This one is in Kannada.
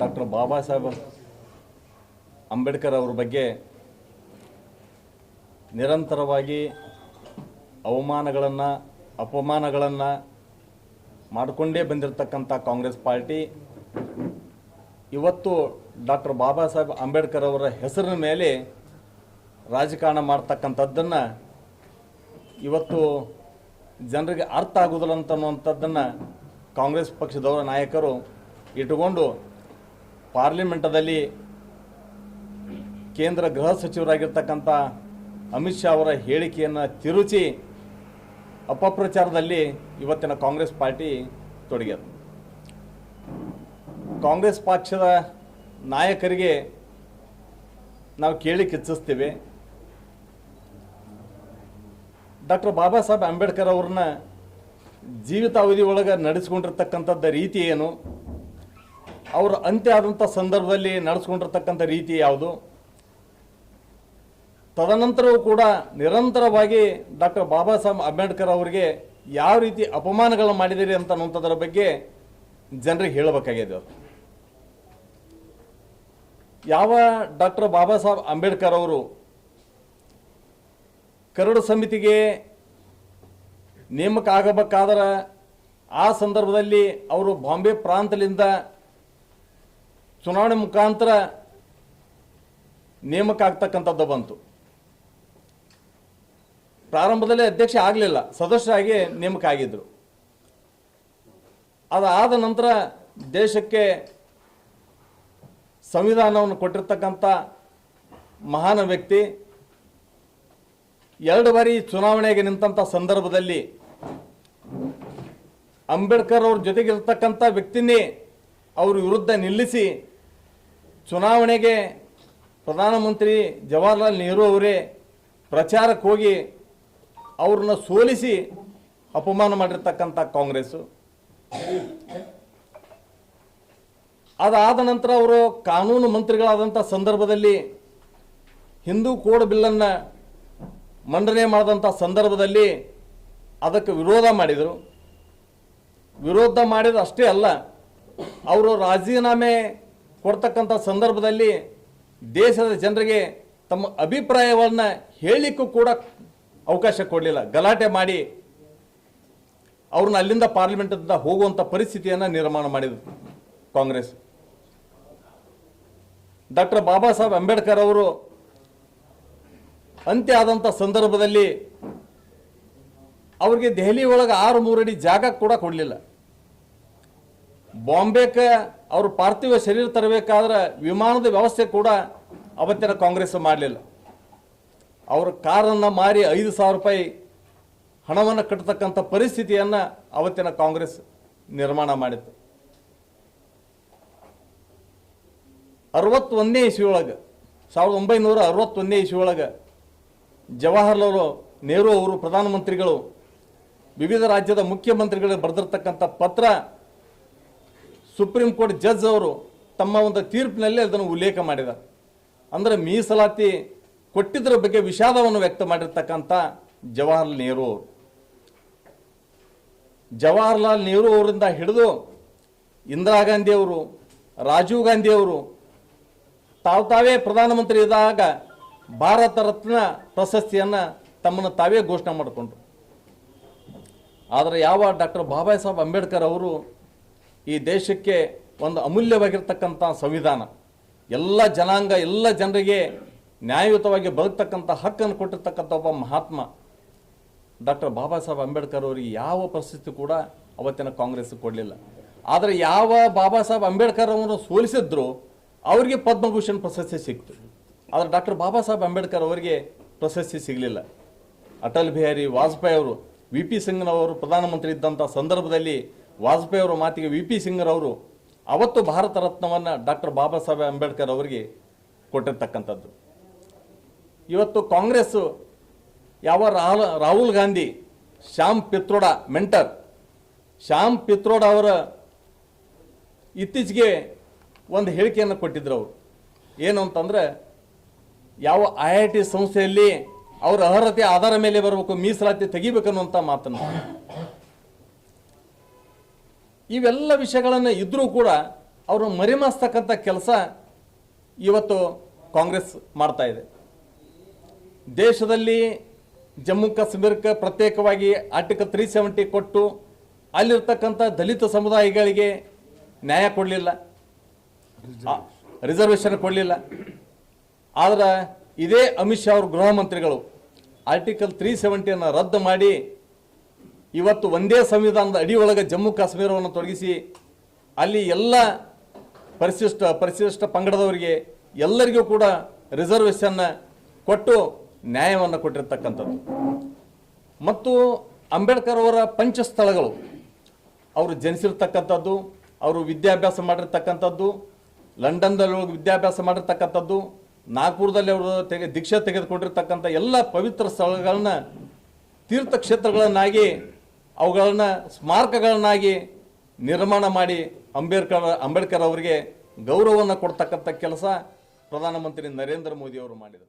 ಡಾಕ್ಟರ್ ಬಾಬಾ ಸಾಹೇಬ್ ಅಂಬೇಡ್ಕರ್ ಅವ್ರ ಬಗ್ಗೆ ನಿರಂತರವಾಗಿ ಅವಮಾನಗಳನ್ನು, ಅಪಮಾನಗಳನ್ನು ಮಾಡಿಕೊಂಡೇ ಬಂದಿರತಕ್ಕಂಥ ಕಾಂಗ್ರೆಸ್ ಪಾರ್ಟಿ. ಇವತ್ತು ಡಾಕ್ಟರ್ ಬಾಬಾ ಸಾಹೇಬ್ ಅಂಬೇಡ್ಕರ್ ಅವರ ಹೆಸರಿನ ಮೇಲೆ ರಾಜಕಾರಣ ಮಾಡ್ತಕ್ಕಂಥದ್ದನ್ನು ಇವತ್ತು ಜನರಿಗೆ ಅರ್ಥ ಆಗೋದಿಲ್ಲ ಅಂತ ಅನ್ನುವಂಥದ್ದನ್ನು ಕಾಂಗ್ರೆಸ್ ಪಕ್ಷದವರ ನಾಯಕರು ಇಟ್ಟುಕೊಂಡು ಪಾರ್ಲಿಮೆಂಟದಲ್ಲಿ ಕೇಂದ್ರ ಗೃಹ ಸಚಿವರಾಗಿರ್ತಕ್ಕಂಥ ಅಮಿತ್ ಶಾ ಅವರ ಹೇಳಿಕೆಯನ್ನು ತಿರುಚಿ ಅಪಪ್ರಚಾರದಲ್ಲಿ ಇವತ್ತಿನ ಕಾಂಗ್ರೆಸ್ ಪಾರ್ಟಿ ತೊಡಗಿದೆ ಕಾಂಗ್ರೆಸ್ ಪಕ್ಷದ ನಾಯಕರಿಗೆ ನಾವು ಕೇಳಿಕ್ಕೆ ಇಚ್ಛಿಸ್ತೀವಿ ಡಾಕ್ಟರ್ ಬಾಬಾ ಸಾಹೇಬ್ ಅಂಬೇಡ್ಕರ್ ಅವ್ರನ್ನ ಜೀವಿತಾವಧಿ ಒಳಗೆ ನಡೆಸ್ಕೊಂಡಿರ್ತಕ್ಕಂಥದ್ದು ರೀತಿ ಏನು? ಅವರ ಅಂತ್ಯ ಆದಂಥ ಸಂದರ್ಭದಲ್ಲಿ ನಡೆಸ್ಕೊಂಡಿರ್ತಕ್ಕಂಥ ರೀತಿ ಯಾವುದು? ತದನಂತರವೂ ಕೂಡ ನಿರಂತರವಾಗಿ ಡಾಕ್ಟರ್ ಬಾಬಾ ಸಾಹೇಬ್ ಅಂಬೇಡ್ಕರ್ ಅವರಿಗೆ ಯಾವ ರೀತಿ ಅಪಮಾನಗಳು ಮಾಡಿದಿರಿ ಅಂತ ಅನ್ನುವಂಥದ್ರ ಬಗ್ಗೆ ಜನರಿಗೆ ಹೇಳಬೇಕಾಗಿದೆ ಯಾವ ಡಾಕ್ಟರ್ ಬಾಬಾ ಸಾಹೇಬ್ ಅಂಬೇಡ್ಕರ್ ಅವರು ಕರಡು ಸಮಿತಿಗೆ ನೇಮಕ ಆಗಬೇಕಾದ್ರೆ ಆ ಸಂದರ್ಭದಲ್ಲಿ ಅವರು ಬಾಂಬೆ ಪ್ರಾಂತದಿಂದ ಚುನಾವಣೆ ಮುಖಾಂತರ ನೇಮಕ ಆಗ್ತಕ್ಕಂಥದ್ದು ಬಂತು. ಪ್ರಾರಂಭದಲ್ಲಿ ಅಧ್ಯಕ್ಷ ಆಗಲಿಲ್ಲ, ಸದಸ್ಯರಾಗಿ ನೇಮಕ ಆಗಿದ್ದರು ಅದಾದ ನಂತರ ದೇಶಕ್ಕೆ ಸಂವಿಧಾನವನ್ನು ಕೊಟ್ಟಿರ್ತಕ್ಕಂಥ ಮಹಾನ್ ವ್ಯಕ್ತಿ, ಎರಡು ಬಾರಿ ಚುನಾವಣೆಗೆ ನಿಂತಹ ಸಂದರ್ಭದಲ್ಲಿ ಅಂಬೇಡ್ಕರ್ ಅವ್ರ ಜೊತೆಗಿರ್ತಕ್ಕಂಥ ವ್ಯಕ್ತಿನೇ ಅವ್ರ ವಿರುದ್ಧ ನಿಲ್ಲಿಸಿ ಚುನಾವಣೆಗೆ ಪ್ರಧಾನಮಂತ್ರಿ ಜವಾಹರ್ಲಾಲ್ ನೆಹರು ಅವರೇ ಪ್ರಚಾರಕ್ಕೆ ಹೋಗಿ ಅವ್ರನ್ನ ಸೋಲಿಸಿ ಅಪಮಾನ ಮಾಡಿರ್ತಕ್ಕಂಥ ಕಾಂಗ್ರೆಸ್ಸು ಅದಾದ ನಂತರ ಅವರು ಕಾನೂನು ಮಂತ್ರಿಗಳಾದಂಥ ಸಂದರ್ಭದಲ್ಲಿ ಹಿಂದೂ ಕೋಡ್ ಬಿಲ್ಲನ್ನು ಮಂಡನೆ ಮಾಡಿದಂಥ ಸಂದರ್ಭದಲ್ಲಿ ಅದಕ್ಕೆ ವಿರೋಧ ಮಾಡಿದರು. ವಿರೋಧ ಮಾಡಿದ ಅಷ್ಟೇ ಅಲ್ಲ ಅವರು ರಾಜೀನಾಮೆ ಕೊಡ್ತಕ್ಕಂಥ ಸಂದರ್ಭದಲ್ಲಿ ದೇಶದ ಜನರಿಗೆ ತಮ್ಮ ಅಭಿಪ್ರಾಯವನ್ನು ಹೇಳಲಿಕ್ಕೂ ಕೂಡ ಅವಕಾಶ ಕೊಡಲಿಲ್ಲ. ಗಲಾಟೆ ಮಾಡಿ ಅವ್ರನ್ನ ಅಲ್ಲಿಂದ ಪಾರ್ಲಿಮೆಂಟಿಂದ ಹೋಗುವಂಥ ಪರಿಸ್ಥಿತಿಯನ್ನು ನಿರ್ಮಾಣ ಮಾಡಿದರು ಕಾಂಗ್ರೆಸ್. ಡಾಕ್ಟರ್ ಬಾಬಾ ಸಾಹೇಬ್ ಅಂಬೇಡ್ಕರ್ ಅವರು ಅಂತ್ಯ ಆದಂಥ ಸಂದರ್ಭದಲ್ಲಿ ಅವ್ರಿಗೆ ದೆಹಲಿ ಒಳಗೆ ಆರು ಮೂರಡಿ ಜಾಗ ಕೂಡ ಕೊಡಲಿಲ್ಲ. ಬಾಂಬೆಗೆ ಅವರು ಪಾರ್ಥಿವ ಶರೀರ ತರಬೇಕಾದ್ರೆ ವಿಮಾನದ ವ್ಯವಸ್ಥೆ ಕೂಡ ಅವತ್ತಿನ ಕಾಂಗ್ರೆಸ್ ಮಾಡಲಿಲ್ಲ. ಅವ್ರ ಕಾರನ್ನು ಮಾರಿ ಐದು ಸಾವಿರ ರೂಪಾಯಿ ಹಣವನ್ನು ಕಟ್ಟತಕ್ಕಂಥ ಪರಿಸ್ಥಿತಿಯನ್ನು ಅವತ್ತಿನ ಕಾಂಗ್ರೆಸ್ ನಿರ್ಮಾಣ ಮಾಡಿತ್ತು. ಅರವತ್ತೊಂದನೇ ಇಸ್ವಿಯೊಳಗೆ, ಸಾವಿರದ ಒಂಬೈನೂರ ಅರವತ್ತೊಂದನೇ ಇಸ್ವಿಯೊಳಗೆ ಜವಾಹರ್ಲಾಲ್ ನೆಹರು ಅವರು ಪ್ರಧಾನಮಂತ್ರಿಗಳು ವಿವಿಧ ರಾಜ್ಯದ ಮುಖ್ಯಮಂತ್ರಿಗಳಿಗೆ ಬರೆದಿರ್ತಕ್ಕಂಥ ಪತ್ರ ಸುಪ್ರೀಂ ಕೋರ್ಟ್ ಜಡ್ಜ್ ಅವರು ತಮ್ಮ ಒಂದು ತೀರ್ಪಿನಲ್ಲಿ ಅದನ್ನು ಉಲ್ಲೇಖ ಮಾಡಿದ್ದಾರೆ ಅಂದರೆ ಮೀಸಲಾತಿ ಕೊಟ್ಟಿದ್ದರ ಬಗ್ಗೆ ವಿಷಾದವನ್ನು ವ್ಯಕ್ತ ಮಾಡಿರ್ತಕ್ಕಂಥ ಜವಾಹರ್ಲಾಲ್ ನೆಹರು ಅವರು. ಜವಾಹರ್ಲಾಲ್ ನೆಹರು ಅವರಿಂದ ಹಿಡಿದು ಇಂದಿರಾ ಗಾಂಧಿ ಅವರು, ರಾಜೀವ್ ಗಾಂಧಿ ಅವರು ತಾವು ತಾವೇ ಪ್ರಧಾನಮಂತ್ರಿ ಇದ್ದಾಗ ಭಾರತ ರತ್ನ ಪ್ರಶಸ್ತಿಯನ್ನು ತಮ್ಮನ್ನು ತಾವೇ ಘೋಷಣೆ ಮಾಡಿಕೊಂಡ್ರು. ಆದರೆ ಯಾವ ಡಾಕ್ಟರ್ ಬಾಬಾ ಸಾಹೇಬ್ ಅಂಬೇಡ್ಕರ್ ಅವರು ಈ ದೇಶಕ್ಕೆ ಒಂದು ಅಮೂಲ್ಯವಾಗಿರ್ತಕ್ಕಂಥ ಸಂವಿಧಾನ. ಎಲ್ಲ ಜನಾಂಗ, ಎಲ್ಲ ಜನರಿಗೆ ನ್ಯಾಯಯುತವಾಗಿ ಬದುಕ್ತಕ್ಕಂಥ ಹಕ್ಕನ್ನು ಕೊಟ್ಟಿರ್ತಕ್ಕಂಥ ಒಬ್ಬ ಮಹಾತ್ಮ. ಡಾಕ್ಟರ್ ಬಾಬಾ ಸಾಹೇಬ್ ಅಂಬೇಡ್ಕರ್ ಅವರಿಗೆ ಯಾವ ಪರಿಸ್ಥಿತಿ ಕೂಡ ಅವತ್ತಿನ ಕಾಂಗ್ರೆಸ್ ಕೊಡಲಿಲ್ಲ. ಆದರೆ ಯಾವ ಬಾಬಾ ಸಾಹೇಬ್ ಅಂಬೇಡ್ಕರ್ ಅವರನ್ನು ಸೋಲಿಸಿದ್ರು, ಅವರಿಗೆ ಪದ್ಮಭೂಷಣ್ ಪ್ರಶಸ್ತಿ ಸಿಕ್ತು. ಆದರೆ ಡಾಕ್ಟರ್ ಬಾಬಾ ಸಾಹೇಬ್ ಅಂಬೇಡ್ಕರ್ ಅವರಿಗೆ ಪ್ರಶಸ್ತಿ ಸಿಗಲಿಲ್ಲ. ಅಟಲ್ ಬಿಹಾರಿ ವಾಜಪೇಯಿ ಅವರು, ವಿ ಪಿ ಸಿಂಗ್ನವರು, ಪ್ರಧಾನಮಂತ್ರಿ ಇದ್ದಂಥ ಸಂದರ್ಭದಲ್ಲಿ ವಾಜಪೇಯಿ ಅವರ ಮಾತಿಗೆ ವಿ ಪಿ ಸಿಂಗ್ರವರು ಅವತ್ತು ಭಾರತ ರತ್ನವನ್ನು ಡಾಕ್ಟರ್ ಬಾಬಾ ಸಾಹೇಬ್ ಅಂಬೇಡ್ಕರ್ ಅವರಿಗೆ ಕೊಟ್ಟಿರ್ತಕ್ಕಂಥದ್ದು. ಇವತ್ತು ಕಾಂಗ್ರೆಸ್ಸು ಯಾವ ರಾಹುಲ್ ರಾಹುಲ್ ಗಾಂಧಿ, ಶ್ಯಾಮ್ ಪಿತ್ರೋಡ ಮೆಂಟರ್, ಶ್ಯಾಮ್ ಪಿತ್ರೋಡ ಅವರ ಇತ್ತೀಚೆಗೆ ಒಂದು ಹೇಳಿಕೆಯನ್ನು ಕೊಟ್ಟಿದ್ರು ಅವರು. ಏನು ಅಂತಂದ್ರೆ, ಯಾವ ಐ ಐ ಟಿ ಸಂಸ್ಥೆಯಲ್ಲಿ ಅವರ ಅರ್ಹತೆ, ಆಧಾರ ಮೇಲೆ ಬರಬೇಕು, ಮೀಸಲಾತಿ ತೆಗಿಬೇಕನ್ನುವಂಥ ಮಾತನ್ನು. ಇವೆಲ್ಲ ವಿಷಯಗಳನ್ನು ಇದ್ದರೂ ಕೂಡ ಅವರು ಮರಿಮಾಸ್ತಕ್ಕಂಥ ಕೆಲಸ ಇವತ್ತು ಕಾಂಗ್ರೆಸ್ ಮಾಡ್ತಾ ಇದೆ. ದೇಶದಲ್ಲಿ ಜಮ್ಮು ಕಾಶ್ಮೀರಕ್ಕೆ ಪ್ರತ್ಯೇಕವಾಗಿ ಆರ್ಟಿಕಲ್ ತ್ರೀ ಸೆವೆಂಟಿ ಕೊಟ್ಟು ಅಲ್ಲಿರ್ತಕ್ಕಂಥ ದಲಿತ ಸಮುದಾಯಗಳಿಗೆ ನ್ಯಾಯ ಕೊಡಲಿಲ್ಲ. ರಿಸರ್ವೇಷನ್ ಕೊಡಲಿಲ್ಲ. ಆದರೆ ಇದೇ ಅಮಿತ್ ಶಾ ಅವರು ಗೃಹ ಮಂತ್ರಿಗಳು ಆರ್ಟಿಕಲ್ ತ್ರೀ ಸೆವೆಂಟಿಯನ್ನು ರದ್ದು ಮಾಡಿ ಇವತ್ತು ಒಂದೇ ಸಂವಿಧಾನದ ಅಡಿಯೊಳಗೆ ಜಮ್ಮು ಕಾಶ್ಮೀರವನ್ನು ತೊಡಗಿಸಿ ಅಲ್ಲಿ ಎಲ್ಲ ಪರಿಶಿಷ್ಟ ಪರಿಶಿಷ್ಟ ಪಂಗಡದವರಿಗೆ ಎಲ್ಲರಿಗೂ ಕೂಡ ರಿಸರ್ವೇಷನ್ನ ಕೊಟ್ಟು ನ್ಯಾಯವನ್ನು ಕೊಟ್ಟಿರ್ತಕ್ಕಂಥದ್ದು. ಮತ್ತು ಅಂಬೇಡ್ಕರ್ ಅವರ ಪಂಚಸ್ಥಳಗಳು, ಅವರು ಜನಿಸಿರ್ತಕ್ಕಂಥದ್ದು, ಅವರು ವಿದ್ಯಾಭ್ಯಾಸ ಮಾಡಿರ್ತಕ್ಕಂಥದ್ದು ಲಂಡನ್ದಲ್ಲಿ ಹೋಗಿ ವಿದ್ಯಾಭ್ಯಾಸ ಮಾಡಿರ್ತಕ್ಕಂಥದ್ದು, ನಾಗ್ಪುರದಲ್ಲಿ ಅವರು ತೆಗೆ, ದೀಕ್ಷೆ ತೆಗೆದುಕೊಂಡಿರ್ತಕ್ಕಂಥ ಎಲ್ಲ ಪವಿತ್ರ ಸ್ಥಳಗಳನ್ನ ತೀರ್ಥಕ್ಷೇತ್ರಗಳನ್ನಾಗಿ ಅವುಗಳನ್ನ ಸ್ಮಾರಕಗಳನ್ನಾಗಿ ನಿರ್ಮಾಣ ಮಾಡಿ ಅಂಬೇಡ್ಕರ್ ಅಂಬೇಡ್ಕರ್ ಅವರಿಗೆ ಗೌರವವನ್ನು ಕೊಡ್ತಕ್ಕಂಥ ಕೆಲಸ ಪ್ರಧಾನಮಂತ್ರಿ ನರೇಂದ್ರ ಮೋದಿ ಅವರು ಮಾಡಿದರು.